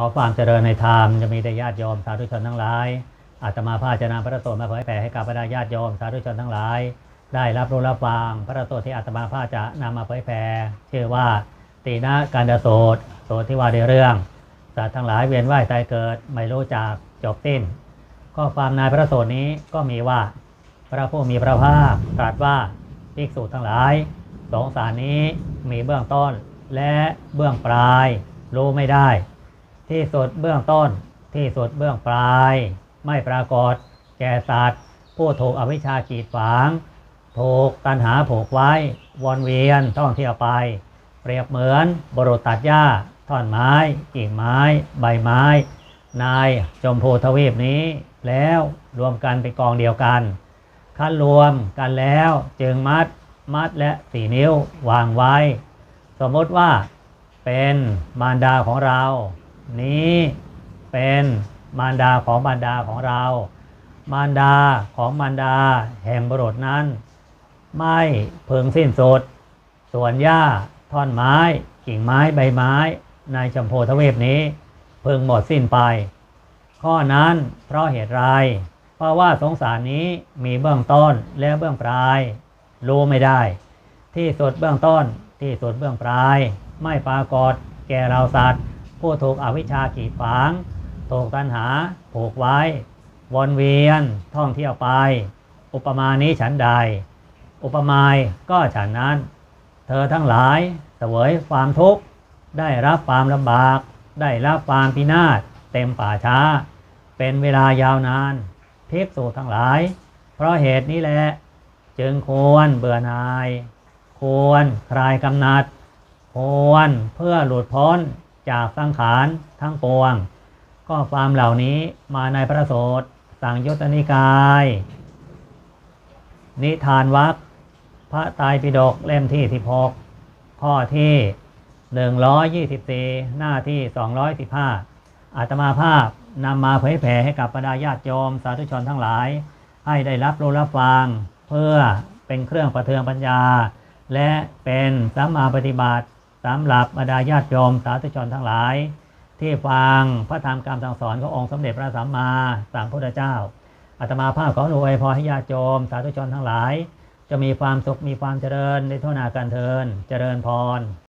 ขอความเจริญในธรรมจะมีแต่ญาติโยมสาธุชนทั้งหลายอาตมาภาจะนำพระโสดมาเผยแผ่ให้กับบรรดาญาติโยมสาธุชนทั้งหลาย ได้รับรู้รับฟังพระโสดที่อาตมาภาจะนำมาเผยแผ่ชื่อว่าตีนะการดาโสดโสดที่ว่าในเรื่องสัตว์ทั้งหลายเวียนว่ายตายเกิดไม่รู้จักจบสิ้นข้อความในพระโสดนี้ก็มีว่า พระผู้มีพระภาคตรัสว่าภิกษุทั้งหลายสงสารนี้มีเบื้องต้นและเบื้องปลายรู้ไม่ได้ ที่สุดเบื้องต้น ที่สุดเบื้องปลาย ไม่ปรากฏแก่สัตว์ ผู้ถูกอวิชชากีดฝางถูกตันหาผูกไว้วนเวียนท่องเที่ยวไป เปรียบเหมือนบรุษตัดหญ้าท่อนไม้ กิ่งไม้ ใบไม้นายจมพูทวีปนี้ แล้วรวมกันเป็นกองเดียวกันคัดรวมกันแล้วจึงมัดมัดและสี่นิ้ววางไว้ สมมติว่าเป็นมารดาของเรา นี้เป็นมารดาของมารดาของเรา มารดาของมารดาแห่งบุรุษนั้น ไม่เพึงสิ้นสุดส่วนหญ้าท่อนไม้กิ่งไม้ใบไม้ในจำโพทเวีปนี้ เพึงหมดสิ้นไป ข้อนั้นเพราะเหตุไรเพราะว่าสงสารนี้มีเบื้องต้นและเบื้องปลาย รู้ไม่ได้ ที่สุดเบื้องต้นที่สุดเบื้องปลาย ไม่ปรากฏแก่เราสัตว์ ผู้ถูกอวิชชากีดขวางถูกตัณหาผูกไว้วนเวียนท่องเที่ยวไป อุปมานี้ฉันใด อุปมาก็ฉันนั้น เธอทั้งหลายเสวยความทุกข์ ได้รับความลำบาก ได้รับความพินาศเต็มป่าช้า เป็นเวลายาวนานภิกษุทั้งหลาย เพราะเหตุนี้แหละจึงควรเบื่อหน่าย ควรคลายกำหนัด ควรเพื่อหลุดพ้น จากสังขารทั้งปวง ก็ความเหล่านี้มาในพระโสดสังยุตตนิกาย นิทานวักพระไตรปิฎกเล่มที่ 16 ข้อที่ 124 หน้าที่ 215 อาตมาภาพนำมาเผยแผ่ให้กับบรรดาญาติโยมสาธุชนทั้งหลาย ให้ได้รับรู้รับฟังเพื่อเป็นเครื่องประเทืองปัญญา และเป็นสัมมาปฏิบัติ สำหรับบรรดาญาติโยมสาธุชนทั้งหลาย ที่ฟังพระธรรมคำสั่งสอนขององค์สมเด็จพระสัมมาสัมพุทธเจ้าอาตมาภาพขออนุอวยพรให้ญาติโยมสาธุชนทั้งหลาย จะมีความสุขมีความเจริญในทั่วหน้ากันเทินเจริญพร